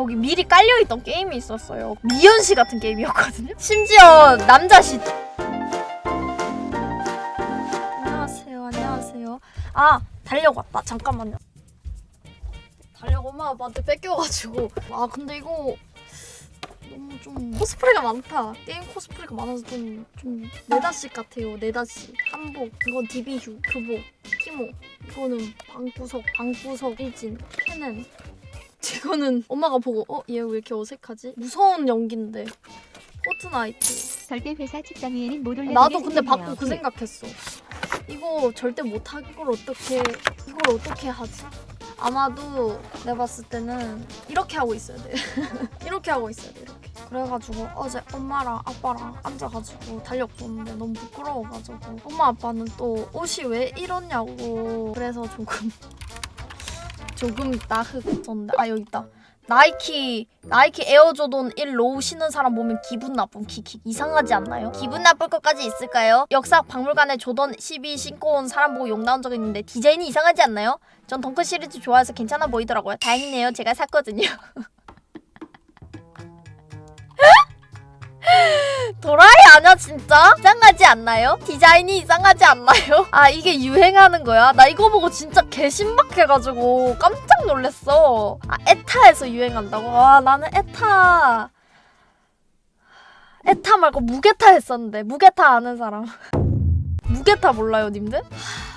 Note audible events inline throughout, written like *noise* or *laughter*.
거기 미리 깔려있던 게임이 있었어요. 미연씨 같은 게임이었거든요. 심지어 남자씨. 안녕하세요, 안녕하세요. 아, 달력 왔다. 잠깐만요. 달력 엄마 아빠한테 뺏겨가지고. 아, 근데 이거 너무 좀 코스프레가 많다. 게임 코스프레가 많아서 좀, 좀 네다씩 같아요. 네다씩. 한복, 이건 디비휴, 교복, 키모. 이거는 방구석, 방구석 일진, 캐넨. 이거는 엄마가 보고 어? 얘 왜 이렇게 어색하지? 무서운 연기인데. 포트나이트. 절대 회사 책상 위에는 못 올려. 나도 근데 받고 그 생각했어. 이거 절대 못하 이걸 어떻게 이걸 어떻게 하지? 아마도 내가 봤을 때는 이렇게 하고 있어야 돼. *laughs* 이렇게 하고 있어야 돼. 이렇게. 그래가지고 어제 엄마랑 아빠랑 앉아가지고 달력 보는데 너무 부끄러워가지고 엄마 아빠는 또 옷이 왜 이러냐고 그래서 조금 조금 나흑졌는데 아 여기 있다. 나이키 나이키 에어조던 1 로우 신는 사람 보면 기분 나쁨 키키 이상하지 않나요? 기분 나쁠 것까지 있을까요? 역사 박물관에 조던 12 신고 온 사람 보고 욕 나온 적 있는데 디자인이 이상하지 않나요? 전 덩크 시리즈 좋아해서 괜찮아 보이더라고요. 다행이네요. 제가 샀거든요. *laughs* 도라이 아니야 진짜? 이상하지 않나요? 디자인이 이상하지 않나요? *laughs* 아 이게 유행하는 거야? 나 이거 보고 진짜 개신박해가지고 깜짝 놀랐어. 아 에타에서 유행한다고? 와 나는 에타 에타 말고 무게타 했었는데 무게타 아는 사람 *laughs* 무게타 몰라요 님들?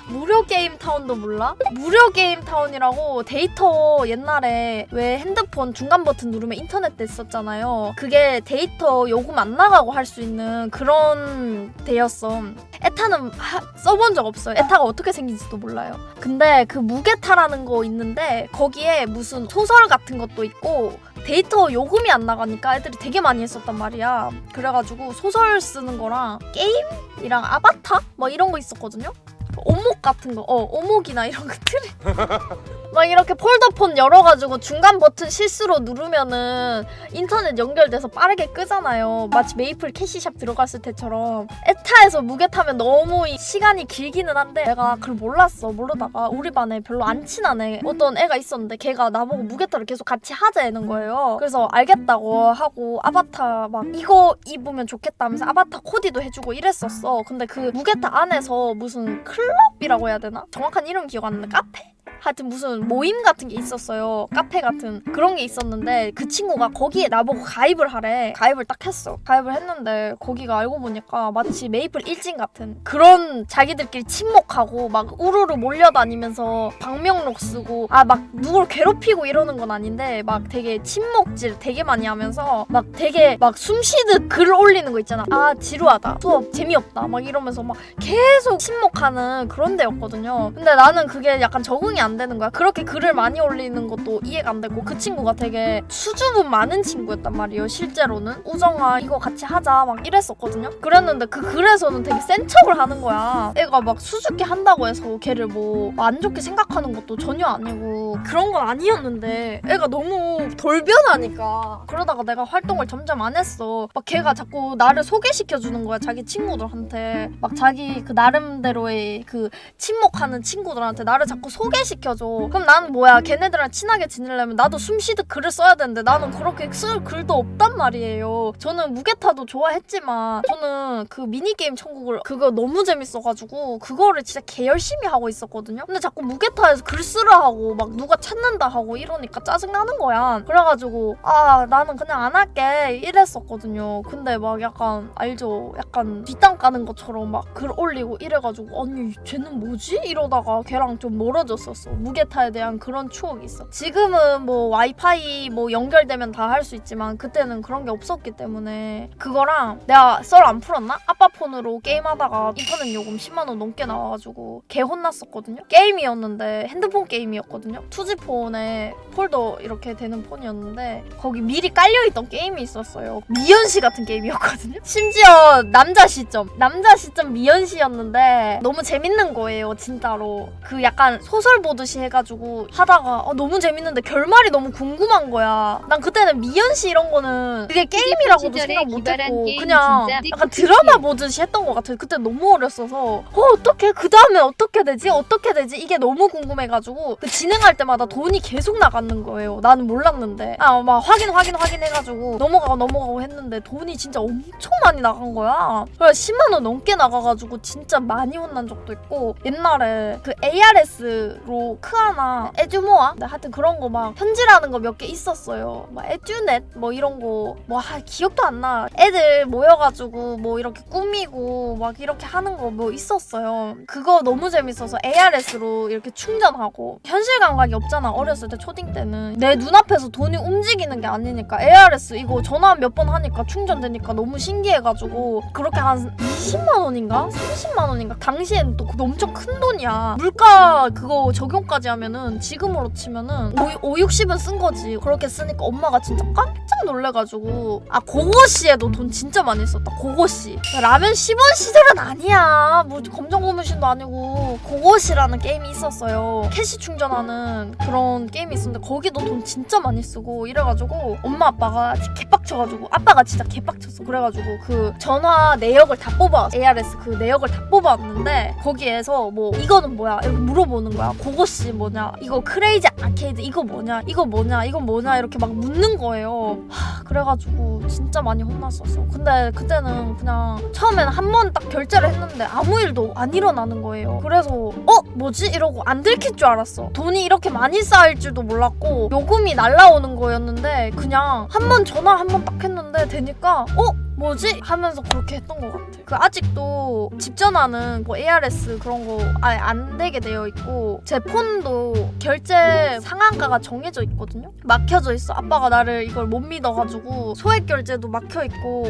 무료 게임 타운도 몰라? 무료 게임 타운이라고 데이터 옛날에 왜 핸드폰 중간 버튼 누르면 인터넷 됐었잖아요. 그게 데이터 요금 안 나가고 할 수 있는 그런 데였어. 에타는 하- 써본 적 없어요. 에타가 어떻게 생긴지도 몰라요. 근데 그 무게타라는 거 있는데 거기에 무슨 소설 같은 것도 있고 데이터 요금이 안 나가니까 애들이 되게 많이 했었단 말이야. 그래가지고 소설 쓰는 거랑 게임이랑 아바타 뭐 이런 거 있었거든요. 오목 같은 거, 어 오목이나 이런 것들이 *laughs* 막 이렇게 폴더폰 열어가지고 중간 버튼 실수로 누르면은 인터넷 연결돼서 빠르게 끄잖아요. 마치 메이플 캐시샵 들어갔을 때처럼 에타에서 무게 타면 너무 이 시간이 길기는 한데 내가 그걸 몰랐어. 모르다가 우리 반에 별로 안 친한 애 어떤 애가 있었는데 걔가 나보고 무게 타를 계속 같이 하자는 거예요. 그래서 알겠다고 하고 아바타 막 이거 입으면 좋겠다면서 아바타 코디도 해주고 이랬었어. 근데 그 무게타 안에서 무슨 클럽이라고 해야 되나? 정확한 이름 기억 안 나는데 카페? 하여튼 무슨 모임 같은 게 있었어요. 카페 같은 그런 게 있었는데 그 친구가 거기에 나보고 가입을 하래. 가입을 딱 했어. 가입을 했는데 거기가 알고 보니까 마치 메이플 일진 같은 그런 자기들끼리 친목하고 막 우르르 몰려다니면서 방명록 쓰고 아 막 누굴 괴롭히고 이러는 건 아닌데 막 되게 친목질 되게 많이 하면서 막 되게 막 숨쉬듯 글 올리는 거 있잖아. 아 지루하다. 수업 재미없다. 막 이러면서 막 계속 침묵하는 그런 데였거든요. 근데 나는 그게 약간 적응이 안 되는 거야. 그렇게 글을 많이 올리는 것도 이해가 안 되고 그 친구가 되게 수줍음 많은 친구였단 말이에요. 실제로는 우정아 이거 같이 하자 막 이랬었거든요. 그랬는데 그 글에서는 되게 센 척을 하는 거야. 애가 막 수줍게 한다고 해서 걔를 뭐 안 좋게 생각하는 것도 전혀 아니고 그런 건 아니었는데 애가 너무 돌변하니까 그러다가 내가 활동을 점점 안 했어. 막 걔가 자꾸 나를 소개시켜 주는 거야 자기 친구들한테 막 자기 그 나름대로의 그 친목하는 친구들한테 나를 자꾸 소개시 켜줘. 그럼 나는 뭐야 걔네들이랑 친하게 지내려면 나도 숨쉬듯 글을 써야 되는데 나는 그렇게 쓸 글도 없단 말이에요. 저는 무게타도 좋아했지만 저는 그 미니게임 천국을 그거 너무 재밌어가지고 그거를 진짜 개 열심히 하고 있었거든요. 근데 자꾸 무게타에서 글 쓰라 하고 막 누가 찾는다 하고 이러니까 짜증나는 거야. 그래가지고 아 나는 그냥 안 할게 이랬었거든요. 근데 막 약간 알죠? 약간 뒷담 까는 것처럼 막 글 올리고 이래가지고 아니 쟤는 뭐지? 이러다가 걔랑 좀 멀어졌었어. 무게타에 대한 그런 추억이 있어. 지금은 뭐 와이파이 뭐 연결되면 다 할 수 있지만 그때는 그런 게 없었기 때문에 그거랑 내가 썰 안 풀었나? 아빠 폰으로 게임하다가 인터넷 요금 10만 원 넘게 나와가지고 개 혼났었거든요. 게임이었는데 핸드폰 게임이었거든요. 투지폰에 폴더 이렇게 되는 폰이었는데 거기 미리 깔려있던 게임이 있었어요. 미연씨 같은 게임이었거든요. *laughs* 심지어 남자 시점 남자 시점 미연씨였는데 너무 재밌는 거예요 진짜로. 그 약간 소설 보 듯이 해가지고 하다가 어, 너무 재밌는데 결말이 너무 궁금한 거야. 난 그때는 미연 씨 이런 거는 그게 게임이라고도 시절에 생각 못했고 그냥 약간. 드라마 보듯이 했던 것 같아. 그때 너무 어렸어서 어 어떻게 그 다음에 어떻게 되지? 어떻게 되지? 이게 너무 궁금해가지고 그 진행할 때마다 돈이 계속 나가는 거예요. 나는 몰랐는데 아 막 확인 확인 확인 해가지고 넘어가고 넘어가고 했는데 돈이 진짜 엄청 많이 나간 거야. 그래 10만 원 넘게 나가가지고 진짜 많이 혼난 적도 있고 옛날에 그 ARS로 크아나 에듀모아 하여튼 그런 거막 현질하는 거 몇 개 있었어요. 막 에듀넷 뭐 이런 거 뭐 기억도 안 나. 애들 모여가지고 뭐 이렇게 꾸미고 막 이렇게 하는 거 뭐 있었어요. 그거 너무 재밌어서 ARS로 이렇게 충전하고 현실 감각이 없잖아. 어렸을 때 초딩 때는 내 눈앞에서 돈이 움직이는 게 아니니까 ARS 이거 전화 몇 번 하니까 충전되니까 너무 신기해가지고 그렇게 한 20만 원인가 30만 원인가 당시에는 또 엄청 큰 돈이야. 물가 그거 적용 까지 하면은 지금으로 치면은 5, 5 60은 쓴 거지. 그렇게 쓰니까 엄마가 진짜 깜짝 놀래가지고 아 고고씨에도 돈 진짜 많이 썼다. 고고씨 라면 10원 시절은 아니야. 뭐 검정 고무신도 아니고 고고씨라는 게임이 있었어요. 캐시 충전하는 그런 게임이 있었는데 거기도 돈 진짜 많이 쓰고 이래가지고 엄마 아빠가 개빡쳐가지고 아빠가 진짜 개빡쳤어. 그래가지고 그 전화 내역을 다 뽑아 ARS 그 내역을 다 뽑아왔는데 거기에서 뭐 이거는 뭐야 이렇게 물어보는 거야. 고고 씨 뭐냐 이거 크레이지 아케이드 이거 뭐냐 이거 뭐냐 이건 뭐냐 이렇게 막 묻는 거예요. 하, 그래가지고 진짜 많이 혼났었어. 근데 그때는 그냥 처음에는 한번 딱 결제를 했는데 아무 일도 안 일어나는 거예요. 그래서 어 뭐지 이러고 안 들킬 줄 알았어. 돈이 이렇게 많이 쌓일 줄도 몰랐고 요금이 날라오는 거였는데 그냥 한 번 전화 한 번 딱 했는데 되니까 어 뭐지? 하면서 그렇게 했던 것 같아. 그 아직도 집 전화는 뭐 ARS 그런 거 아예 안 되게 되어 있고 제 폰도 결제 상한가가 정해져 있거든요. 막혀져 있어. 아빠가 나를 이걸 못 믿어가지고 소액 결제도 막혀 있고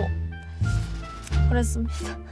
그랬습니다.